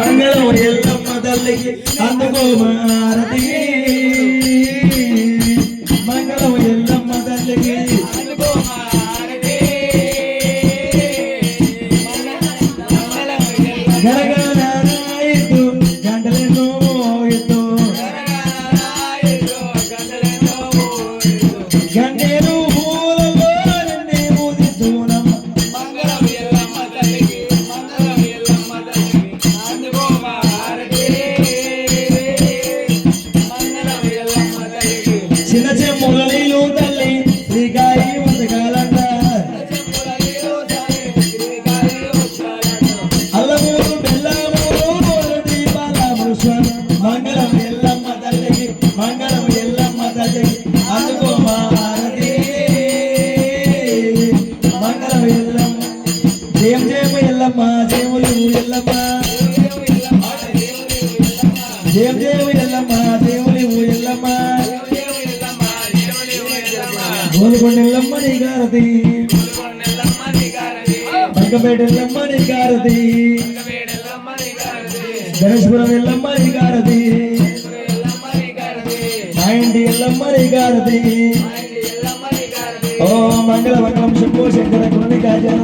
మంగళం ఎల్లమ్మ తల్లికి అందుకో మారతి. మంగళం ఎల్లమ్మ తల్లికి గరగరారాయితు గంటలెన్నో మోయితు గంటేరు పూలలో ఎల్లమ్మ తల్లికి మంగళం ఎల్లమ్మ తల్లికి. అందుకో మారతి మంగళం ఎల్లమ్మ. జయం జయము ఎల్లమ్మ జయములు ఎల్లమ్మ. జయం జయము ఎల్లమ్మ జయములు ఎల్లమ్మ. గోల్కొండ ఎల్లమ్మ నీ గారతి బంకపేట ఎల్లమ్మ నీ గారతి గణేశ్వరం ఎల్లమ్మరి నీ మా ఇంటి ఎల్లమ్మరి నీ ఓ మంగళ మంగళం శంభో శంకర గుణికా జన